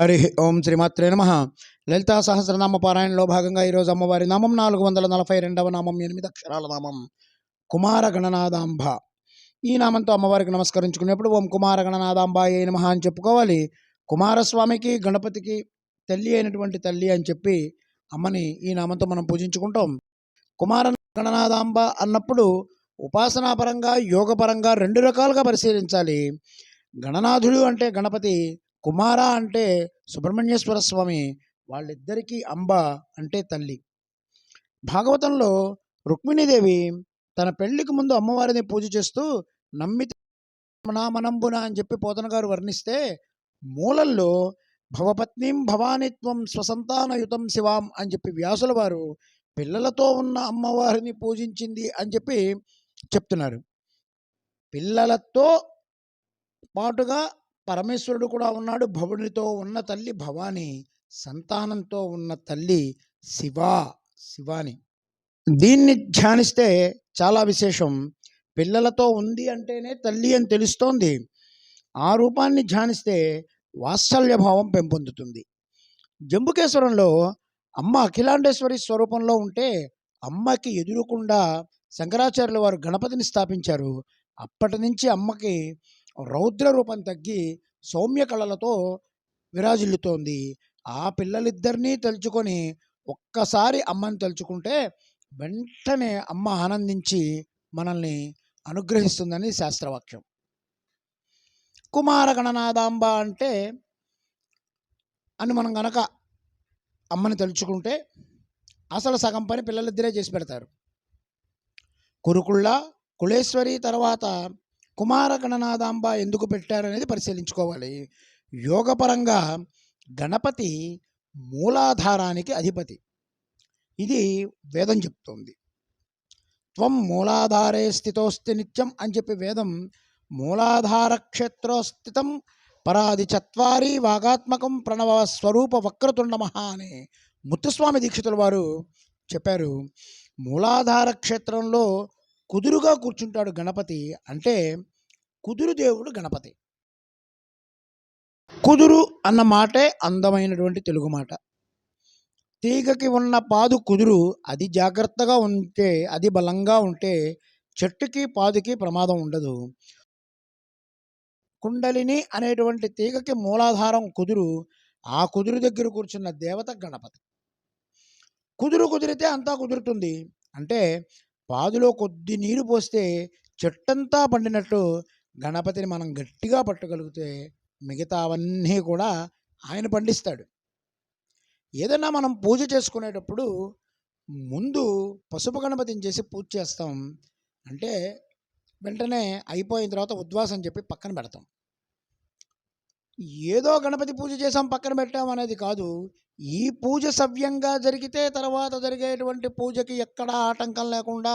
హరి ఓం శ్రీమాత్రే నమ. లలితా సహస్రనామ పారాయణలో భాగంగా ఈరోజు అమ్మవారి నామం నాలుగు వందల నలభై రెండవ నామం ఎనిమిది అక్షరాల నామం కుమార గణనాదాంబ ఈ నామంతో అమ్మవారికి నమస్కరించుకునేప్పుడు ఓం కుమార గణనాదాంబ ఏ నమ అని చెప్పుకోవాలి. కుమారస్వామికి గణపతికి తల్లి అయినటువంటి తల్లి అని చెప్పి అమ్మని ఈ నామంతో మనం పూజించుకుంటాం. కుమార గణనాదాంబ అన్నప్పుడు ఉపాసనాపరంగా యోగపరంగా రెండు రకాలుగా పరిశీలించాలి. గణనాథుడు అంటే గణపతి కుమార అంటే సుబ్రహ్మణ్యేశ్వర స్వామి వాళ్ళిద్దరికీ అంబ అంటే తల్లి. భాగవతంలో రుక్మిణీదేవి తన పెళ్ళికి ముందు అమ్మవారిని పూజ చేస్తూ నమ్మితే నామనంబున అని చెప్పి పోతన గారు వర్ణిస్తే మూలల్లో భవపత్నిం భవానిత్వం స్వసంతానయుతం శివాం అని చెప్పి వ్యాసుల వారు పిల్లలతో ఉన్న అమ్మవారిని పూజించింది అని చెప్పి చెప్తున్నారు. పిల్లలతో పాటుగా పరమేశ్వరుడు కూడా ఉన్నాడు. భవునితో ఉన్న తల్లి భవాని సంతానంతో ఉన్న తల్లి శివ శివాని. దీన్ని ధ్యానిస్తే చాలా విశేషం. పిల్లలతో ఉంది అంటేనే తల్లి అని తెలుస్తోంది. ఆ రూపాన్ని ధ్యానిస్తే వాత్సల్య భావం పెంపొందుతుంది. జంబుకేశ్వరంలో అమ్మ అఖిలాండేశ్వరి స్వరూపంలో ఉంటే అమ్మకి ఎదురుకుండా శంకరాచార్యుల వారు గణపతిని స్థాపించారు. అప్పటి నుంచి అమ్మకి రౌద్ర రూపం తగ్గి సౌమ్య కళలతో విరాజిల్లుతోంది. ఆ పిల్లలిద్దరినీ తలుచుకొని ఒక్కసారి అమ్మని తలుచుకుంటే వెంటనే అమ్మ ఆనందించి మనల్ని అనుగ్రహిస్తుందని శాస్త్రవాక్యం. కుమార గణనాదాంబ అంటే అని మనం గనక అమ్మని తలుచుకుంటే అసలు సగం పని పిల్లలిద్దరే చేసి పెడతారు. కురుకుళ్ళ కులేశ్వరి తర్వాత కుమార గణనాదాంబ ఎందుకు పెట్టారనేది పరిశీలించుకోవాలి. యోగపరంగా గణపతి మూలాధారానికి అధిపతి. ఇది వేదం చెప్తోంది. త్వం మూలాధారే స్థితోస్తి నిత్యం అని చెప్పి వేదం మూలాధార క్షేత్రోస్థితం పరాది చత్వారి వాగాత్మకం ప్రణవ స్వరూప వక్రతుండ మహా అని ముత్తుస్వామి దీక్షితుల వారు చెప్పారు. మూలాధార క్షేత్రంలో కుదురుగా కూర్చుంటాడు గణపతి అంటే కుదురు దేవుడు గణపతి. కుదురు అన్న మాటే అందమైనటువంటి తెలుగు మాట. తీగకి ఉన్న పాదు కుదురు అది జాగ్రత్తగా ఉంటే అది బలంగా ఉంటే చెట్టుకి పాదుకి ప్రమాదం ఉండదు. కుండలిని అనేటువంటి తీగకి మూలాధారం కుదురు ఆ కుదురు దగ్గర కూర్చున్న దేవత గణపతి. కుదురు కుదిరితే అంతా కుదురుతుంది. అంటే పాదులో కొద్ది నీరు పోస్తే చెట్టంతా పండినట్టు గణపతిని మనం గట్టిగా పట్టగలిగితే మిగతావన్నీ కూడా ఆయన పండిస్తాడు. ఏదైనా మనం పూజ చేసుకునేటప్పుడు ముందు పసుపు గణపతిని చేసి పూజ చేస్తాం. అంటే వెంటనే అయిపోయిన తర్వాత ఉద్వాసం చెప్పి పక్కన పెడతాం. ఏదో గణపతి పూజ చేసాం పక్కన పెట్టాం అనేది కాదు. ఈ పూజ సవ్యంగా జరిగితే తర్వాత జరిగేటువంటి పూజకి ఎక్కడా ఆటంకం లేకుండా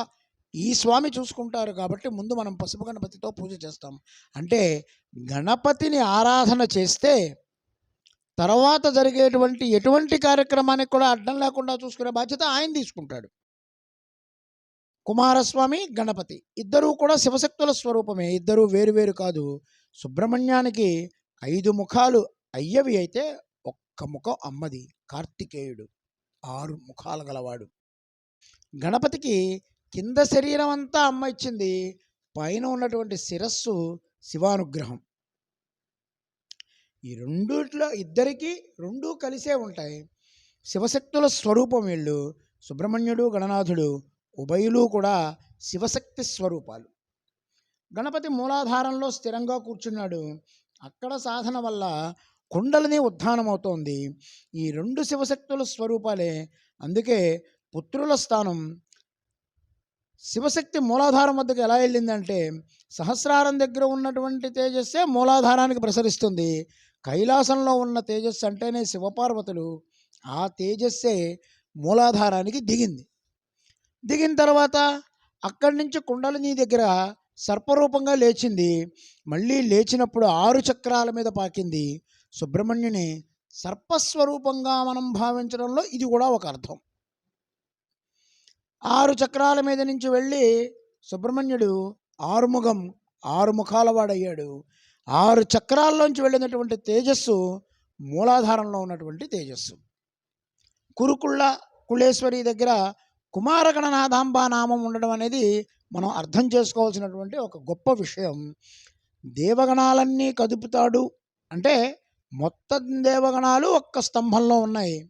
ఈ స్వామి చూసుకుంటారు కాబట్టి ముందు మనం పసుపు గణపతితో పూజ చేస్తాం. అంటే గణపతిని ఆరాధన చేస్తే తర్వాత జరిగేటువంటి ఎటువంటి కార్యక్రమానికి కూడా అడ్డం లేకుండా చూసుకునే బాధ్యత ఆయన తీసుకుంటాడు. కుమారస్వామి గణపతి ఇద్దరూ కూడా శివశక్తుల స్వరూపమే. ఇద్దరూ వేరు వేరు కాదు. సుబ్రహ్మణ్యానికి ఐదు ముఖాలు అయ్యవి అయితే ఒక్క ముఖం అమ్మది. కార్తికేయుడు ఆరు ముఖాలు గలవాడు. గణపతికి కింద శరీరం అంతా అమ్మ ఇచ్చింది పైన ఉన్నటువంటి శిరస్సు శివానుగ్రహం. ఈ రెండిట్లో ఇద్దరికీ రెండూ కలిసే ఉంటాయి. శివశక్తుల స్వరూపం వీళ్ళు. సుబ్రహ్మణ్యుడు గణనాథుడు ఉభయులు కూడా శివశక్తి స్వరూపాలు. గణపతి మూలాధారంలో స్థిరంగా కూర్చున్నాడు. అక్కడ సాధన వల్ల కుండలని ఉత్థానమవుతోంది. ఈ రెండు శివశక్తుల స్వరూపాలే. అందుకే పుత్రుల స్థానం శివశక్తి మూలాధారం వద్దకు ఎలా వెళ్ళిందంటే సహస్రారం దగ్గర ఉన్నటువంటి తేజస్సే మూలాధారానికి ప్రసరిస్తుంది. కైలాసంలో ఉన్న తేజస్సు అంటేనే శివపార్వతులు. ఆ తేజస్సే మూలాధారానికి దిగింది. దిగిన తర్వాత అక్కడి నుంచి కుండలిని దగ్గర సర్పరూపంగా లేచింది. మళ్ళీ లేచినప్పుడు ఆరు చక్రాల మీద పాకింది. సుబ్రహ్మణ్యుని సర్పస్వరూపంగా మనం భావించడంలో ఇది కూడా ఒక అర్థం. ఆరు చక్రాల మీద నుంచి వెళ్ళి సుబ్రహ్మణ్యుడు ఆరుముఖం ఆరు ముఖాల వాడయ్యాడు ఆరు చక్రాల్లోంచి వెళ్ళినటువంటి తేజస్సు మూలాధారంలో ఉన్నటువంటి తేజస్సు. కురుకుళ్ళ కుళేశ్వరి దగ్గర కుమారగణనాథాంబా నామం ఉండడం అనేది మనం అర్థం చేసుకోవాల్సినటువంటి ఒక గొప్ప విషయం. దేవగణాలన్నీ కదుపుతాడు అంటే మొత్తం దేవగణాలు ఒక్క స్తంభంలో ఉన్నాయి.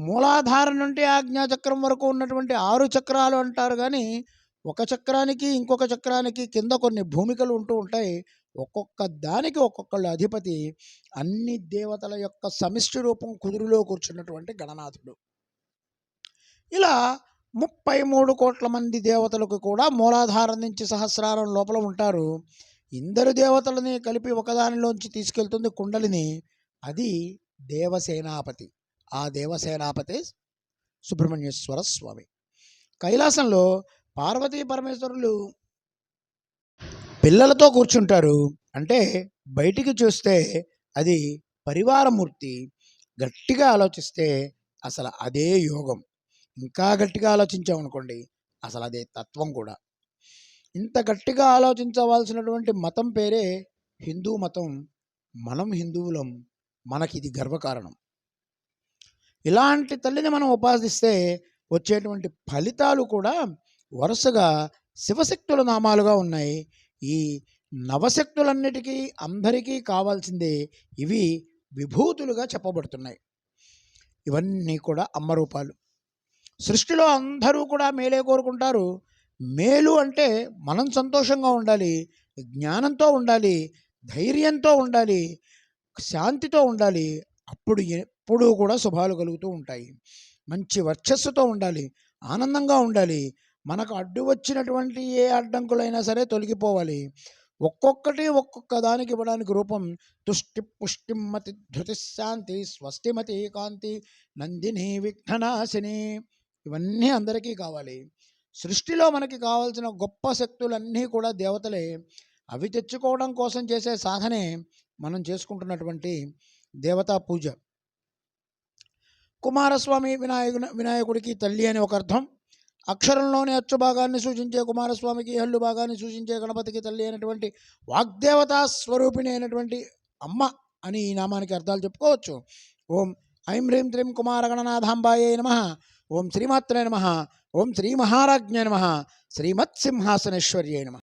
మూలాధారం నుండి ఆజ్ఞాచక్రం వరకు ఉన్నటువంటి ఆరు చక్రాలు అంటారు కానీ ఒక చక్రానికి ఇంకొక చక్రానికి కింద కొన్ని భూమికలు ఉంటూ ఉంటాయి. ఒక్కొక్క దానికి ఒక్కొక్కళ్ళు అధిపతి. అన్ని దేవతల యొక్క సమిష్టి రూపం కుదురులో కూర్చున్నటువంటి గణనాథుడు. ఇలా ముప్పై మూడు కోట్ల మంది దేవతలకు కూడా మూలాధారం నుంచి సహస్రారం లోపల ఉంటారు. ఇందరు దేవతలని కలిపి ఒకదానిలోంచి తీసుకెళ్తుంది కుండలిని. అది దేవసేనాపతి. ఆ దేవసేనాపతి సుబ్రహ్మణ్యేశ్వర స్వామి. కైలాసంలో పార్వతీ పరమేశ్వరులు పిల్లలతో కూర్చుంటారు. అంటే బయటికి చూస్తే అది పరివారమూర్తి. గట్టిగా ఆలోచిస్తే అసలు అదే యోగం. ఇంకా గట్టిగా ఆలోచించామనుకోండి అసలు అదే తత్వం కూడా. ఇంత గట్టిగా ఆలోచించవలసినటువంటి మతం పేరే హిందూ మతం. మనం హిందువులం. మనకి ఇది గర్వకారణం. ఇలాంటి తల్లిని మనం ఉపాసిస్తే వచ్చేటువంటి ఫలితాలు కూడా వరుసగా శివశక్తుల నామాలుగా ఉన్నాయి. ఈ నవశక్తులన్నిటికీ అందరికీ కావాల్సిందే ఇవి విభూతులుగా చెప్పబడుతున్నాయి. ఇవన్నీ కూడా అమ్మ రూపాలు. సృష్టిలో అందరూ కూడా మేలే కోరుకుంటారు. మేలు అంటే మనం సంతోషంగా ఉండాలి జ్ఞానంతో ఉండాలి ధైర్యంతో ఉండాలి శాంతితో ఉండాలి. అప్పుడు ఎప్పుడూ కూడా శుభాలు కలుగుతూ ఉంటాయి. మంచి వర్చస్సుతో ఉండాలి. ఆనందంగా ఉండాలి. మనకు అడ్డు వచ్చినటువంటి ఏ అడ్డంకులైనా సరే తొలగిపోవాలి. ఒక్కొక్కటి ఒక్కొక్క దానికి ఇవ్వడానికి రూపం తుష్టి పుష్టిమతి ధృతిశాంతి స్వస్తిమతి కాంతి నందిని విఘ్ననాశిని ఇవన్నీ అందరికీ కావాలి. సృష్టిలో మనకి కావాల్సిన గొప్ప శక్తులన్నీ కూడా దేవతలే. అవి తెచ్చుకోవడం కోసం చేసే సాధనే మనం చేసుకుంటున్నటువంటి దేవతా పూజ. కుమారస్వామి వినాయకుని వినాయకుడికి తల్లి అని ఒక అర్థం. అక్షరంలోని అచ్చు భాగాన్ని సూచించే కుమారస్వామికి హల్లు భాగాన్ని సూచించే గణపతికి తల్లి అయినటువంటి వాగ్దేవతా స్వరూపిణి అయినటువంటి అమ్మ అని ఈ నామానికి అర్థాలు చెప్పుకోవచ్చు. ఓం ఐం హ్రీం త్రీం కుమారగణనాథాంబాయే నమ. ఓం శ్రీమాత్రే నమ. ఓం శ్రీ మహారాజ్ఞ నమ. శ్రీమత్సింహాసనేశ్వర్యే నమ.